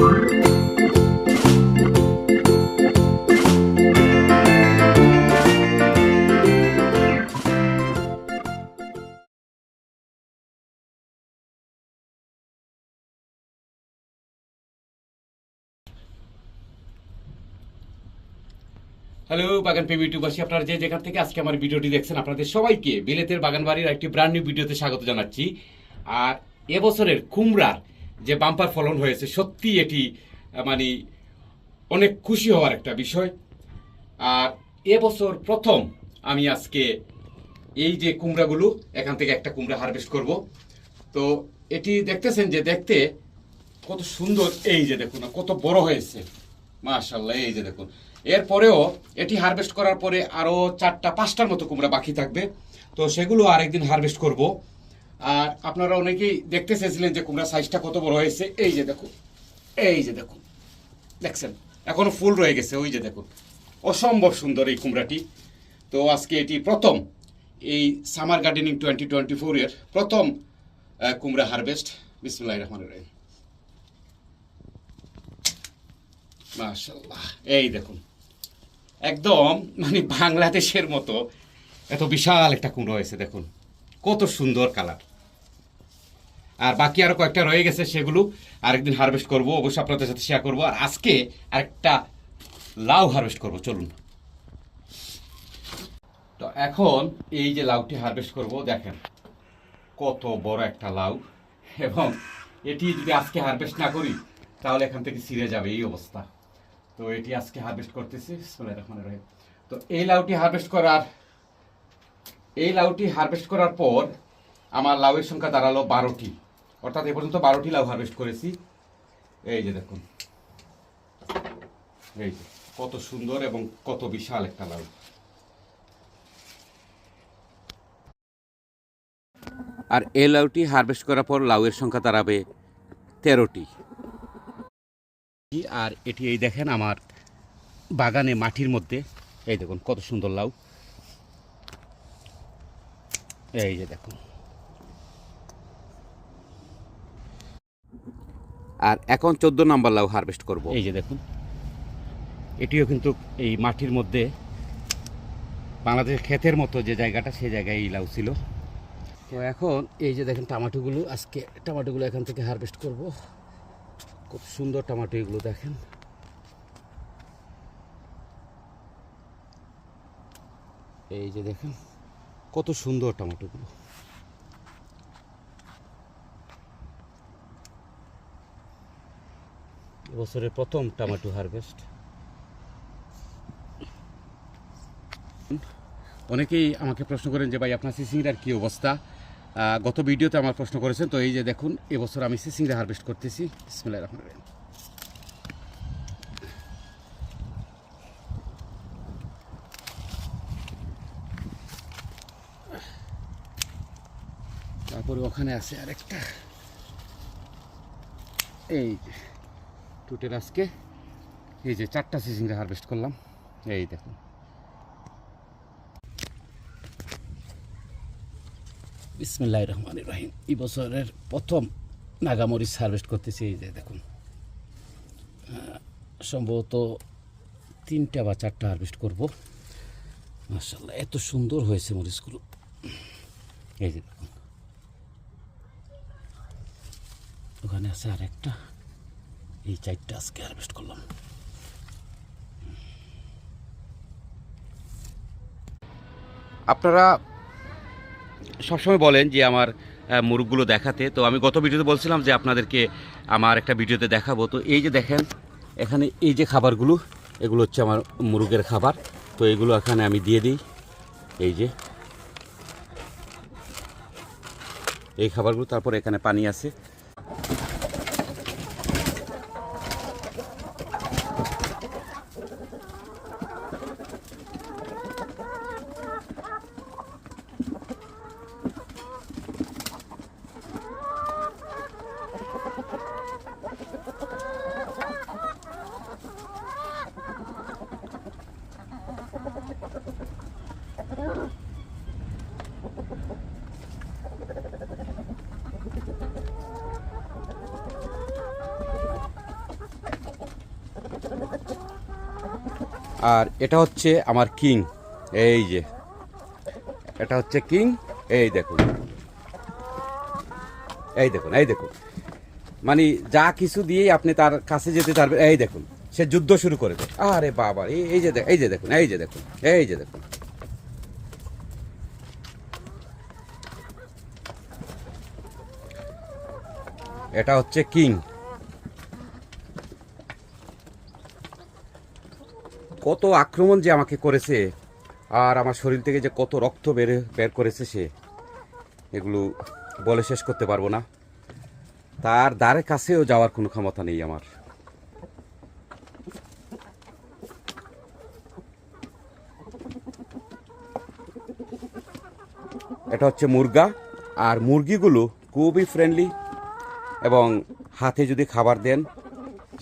Hello বাগান প্রেমী ইউটিউবাসী আপনারা যে যেখান থেকে আজকে আমার ভিডিওটি দেখছেন, আপনাদের সবাইকে বিলেতের বাগান বাড়ির একটি ব্র্যান্ড নিউ ভিডিওতে স্বাগত জানাচ্ছি। আর এবছরের কুমড়ার যে বাম্পার ফলন হয়েছে সত্যি এটি মানে অনেক খুশি হওয়ার একটা বিষয়। আর এবছর প্রথম আমি আজকে এই যে কুমড়াগুলো, এখান থেকে একটা কুমড়া হারভেস্ট করব। তো এটি দেখতেছেন যে, দেখতে কত সুন্দর, এই যে দেখুন, কত বড় হয়েছে। মাশাল্লাহ এই যে দেখুন। এরপরেও এটি হারভেস্ট করার পরে আরও চারটা, পাঁচটার মতো কুমড়া বাকি থাকবে। তো সেগুলো আরেকদিন হারভেস্ট করব। আর আপনারা অনেকেই দেখতে চেয়েছিলেন যে কুমড়া সাইজটা কত বড় হয়েছে। এই যে দেখুন, এই যে দেখুন, দেখছেন? এখনও ফুল রয়ে গেছে, ওই যে দেখুন। অসম্ভব সুন্দর এই কুমড়াটি। তো আজকে এটি প্রথম এই সামার গার্ডেনিং টোয়েন্টি টোয়েন্টি ফোরের প্রথম কুমড়া হারভেস্ট বিসমুল্লাহ রহমান রহিম। মাশাল্লাহ এই দেখুন। একদম মানে বাংলাদেশের মতো এত বিশাল একটা কুমড়ো হয়েছে, দেখুন। কত সুন্দর কালার আর বাকি আরও কয়েকটা রয়ে গেছে সেগুলো আরেকদিন হারভেস্ট করব, অবশ্যই আপনাদের সাথে শেয়ার করব। আর আজকে আরেকটা লাউ হারভেস্ট করব, চলুন। তো এখন এই যে লাউটি হারভেস্ট করব, দেখেন, কত বড় একটা লাউ। এবং এটি যদি আজকে হারভেস্ট না করি, তাহলে এখান থেকে ছিঁড়ে যাবে এই অবস্থা। তো এটি আজকে হারভেস্ট করতেছি, বিসমিল্লাহির রহমানির রহিম। তো এই লাউটি হারভেস্ট করার, এই লাউটি হারভেস্ট করার পর আমার লাউয়ের সংখ্যা দাঁড়াল বারোটি। অর্থাৎ এ পর্যন্ত বারোটি লাউ হারভেস্ট করেছি। এই যে দেখুন। এই যে, কত সুন্দর এবং কত বিশাল একটা লাউ। আর এই লাউটি হারভেস্ট করার পর লাউয়ের সংখ্যা দাঁড়াবে তেরোটি। আর এটি এই দেখেন আমার বাগানে মাটির মধ্যে। এই দেখুন, কত সুন্দর লাউ। এই যে দেখুন। আর এখন চোদ্দ নাম্বার লাউ হারভেস্ট করব। এই যে দেখুন, এটিও কিন্তু এই মাটির মধ্যে বাংলাদেশের ক্ষেতের মতো যে জায়গাটা, সেই জায়গায় এই লাউ ছিল। তো এখন এই যে দেখেন টমাটোগুলো, আজকে টমাটোগুলো এখান থেকে হারভেস্ট করব। খুব সুন্দর টমাটো এগুলো দেখেন। এই যে দেখেন, কত সুন্দর টমেটোগুলো। বছরের প্রথম টমেটো হারভেস্ট অনেকেই আমাকে প্রশ্ন করেন যে, ভাই, আপনার সিসিংটার কী অবস্থা? গত ভিডিওতে আমার প্রশ্ন করেছেন, তো এই যে দেখুন, এবছর আমি সিসিংরা হারভেস্ট করতেছি। বিসমিল্লাহির রহিম। তারপরে ওখানে আছে আরেকটা। এই টুটের আজকে এই যে চারটা সিসিংটা হারভেস্ট করলাম। এই দেখুন। বিসমিল্লাহ রহমান রহিম। এই বছরের প্রথম নাগামরিচ হারভেস্ট করতেছি, এই যে দেখুন। সম্ভবত তিনটা বা চারটা হারভেস্ট করব। মার্শাল্লাহ এত সুন্দর হয়েছে মরিচগুলো। এই যে দেখুন। ওখানে আছে আর একটা এই চারটা আজকে হারভেস্ট করলাম। আপনারা সবসময় বলেন যে আমার মুরগগুলো দেখাতে। তো আমি গত ভিডিওতে বলছিলাম যে আপনাদেরকে আমার একটা ভিডিওতে দেখাবো। তো এই যে দেখেন, এখানে এই যে খাবারগুলো, এগুলো হচ্ছে আমার মুরগের খাবার। তো এগুলো এখানে আমি দিয়ে দিই। এই যে। এই খাবারগুলো, তারপর এখানে পানি আছে। আর এটা হচ্ছে আমার কিং। এই যে। এটা হচ্ছে কিং। এই দেখুন। এই দেখুন এই দেখুন। মানে যা কিছু দিয়েই আপনি তার কাছে যেতে পারবেন এই দেখুন। সে যুদ্ধ শুরু করে দেয়। আরে বাবা, এই যে এই যে দেখুন, এই যে দেখুন, এই যে দেখুন। এটা হচ্ছে কিং। কত আক্রমণ যে আমাকে করেছে, আর আমার শরীর থেকে যে কত রক্ত বের বের করেছে সে, এগুলো বলে শেষ করতে পারব না। তার দ্বারে কাছেও যাওয়ার কোনো ক্ষমতা নেই আমার। এটা হচ্ছে মুরগা, আর মুরগিগুলো খুবই ফ্রেন্ডলি এবং হাতে যদি খাবার দেন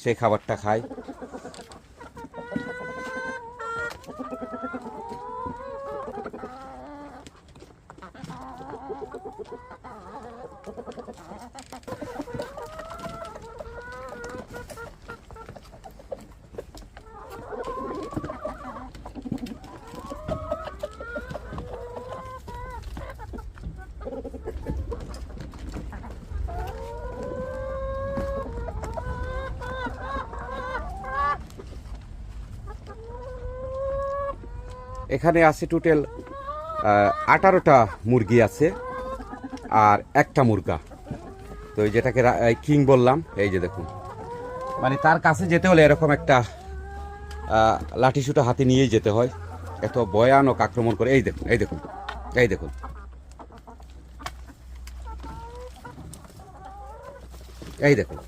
সেই খাবারটা খায়। এখানে আছে টোটাল আঠারোটা মুরগি আছে আর একটা মুরগা। তো যেটাকে কিং বললাম, এই যে দেখুন। মানে তার কাছে যেতে হলে এরকম একটা লাঠি সুটা হাতে নিয়েই যেতে হয়। এত ভয়ানক আক্রমণ করে, এই দেখুন এই দেখুন এই দেখুন। এই দেখুন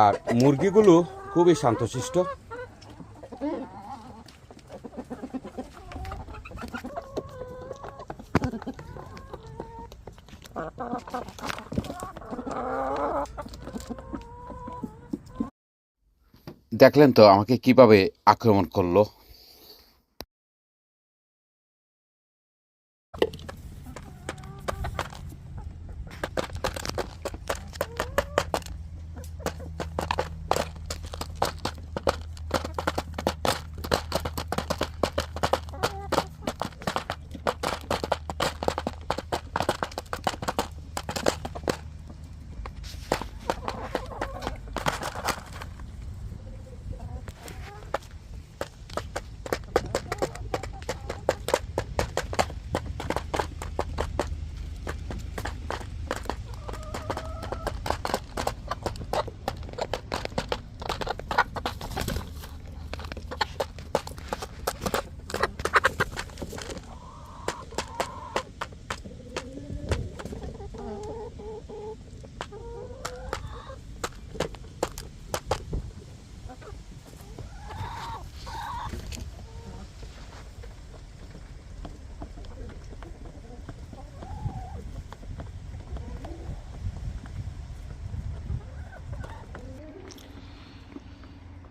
আর মুরগিগুলো খুবই শান্তশিষ্ট। দেখলেন তো আমাকে কীভাবে আক্রমণ করল?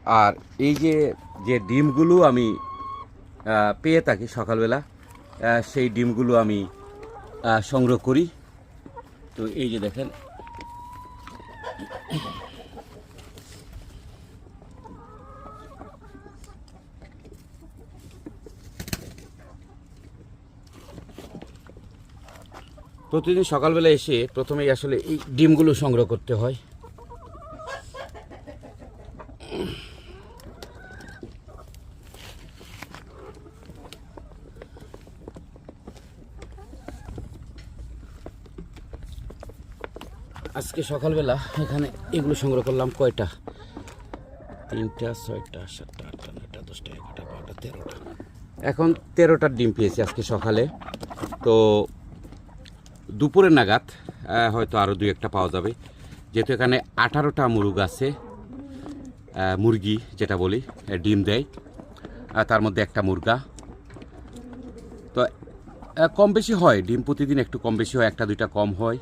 আর এই যে যে ডিমগুলো আমি পেয়ে থাকি সকালবেলা সেই ডিমগুলো আমি সংগ্রহ করি। তো এই যে দেখেন। প্রতিদিন সকালবেলা এসে প্রথমেই আসলে এই ডিমগুলো সংগ্রহ করতে হয়। আজকে সকালবেলা এখানে এগুলো সংগ্রহ করলাম কয়টা? তিনটা ছয়টা সাতটা আটটা নয়টা দশটা এগারোটা বারোটা তেরোটা। এখন তেরোটার ডিম পেয়েছি আজকে সকালে। তো দুপুরের নাগাদ হয়তো আরও দুই একটা পাওয়া যাবে। যেহেতু এখানে আঠারোটা মুরগ আছে মুরগি যেটা বলি ডিম দেয় আর তার মধ্যে একটা মুরগা। তো কম বেশি হয় ডিম প্রতিদিন একটু কম বেশি হয় একটা দুইটা কম হয়।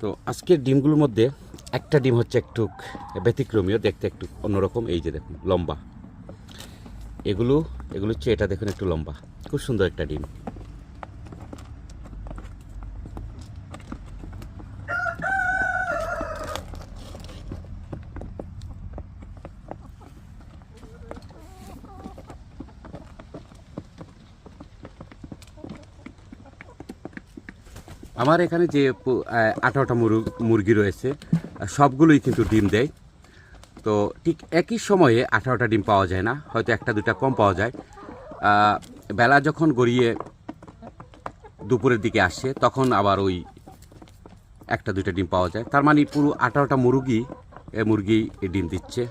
তো আজকের ডিমগুলোর মধ্যে একটা ডিম হচ্ছে একটু ব্যতিক্রমীয়, দেখতে একটু অন্যরকম। এই যে দেখুন, লম্বা। এগুলো এগুলো হচ্ছে, এটা দেখুন, একটু লম্বা। খুব সুন্দর একটা ডিম। আমার এখানে যে আঠারোটা মুরগ- রয়েছে, সবগুলোই কিন্তু ডিম দেয়। তো ঠিক একই সময়ে আঠারোটা ডিম পাওয়া যায় না, হয়তো একটা দুটা কম পাওয়া যায়। বেলা যখন গড়িয়ে দুপুরের দিকে আসে, তখন আবার ওই একটা দুইটা ডিম পাওয়া যায়। তার মানে পুরো আঠারোটা মুরগি মুরগি ডিম দিচ্ছে।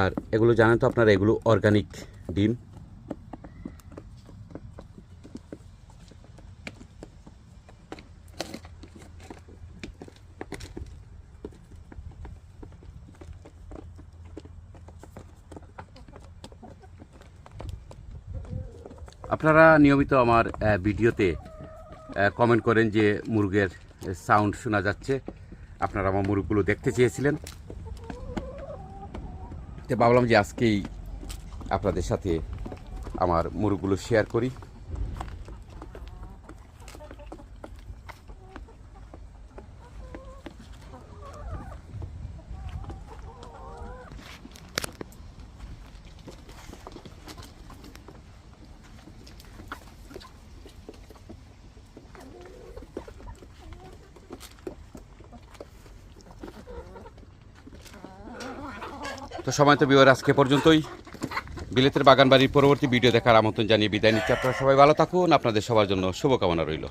আর এগুলো জানেন তো আপনারা, এগুলো অর্গানিক ডিম। আপনারা নিয়মিত আমার ভিডিওতে কমেন্ট করেন যে মুরগের সাউন্ড শোনা যাচ্ছে। আপনারা আমার মুরগগুলো দেখতে চেয়েছিলেন। তো ভাবলাম যে আজকেই আপনাদের সাথে আমার মুরগগুলো শেয়ার করি। তো সময় তো বিওর আজকে পর্যন্তই। বিলেতের বাগান বাড়ির পরবর্তী ভিডিও দেখার আমন্ত্রণ জানিয়ে বিদায় নিচ্ছি। আপনারা সবাই ভালো থাকুন, আপনাদের সবার জন্য শুভকামনা রইল।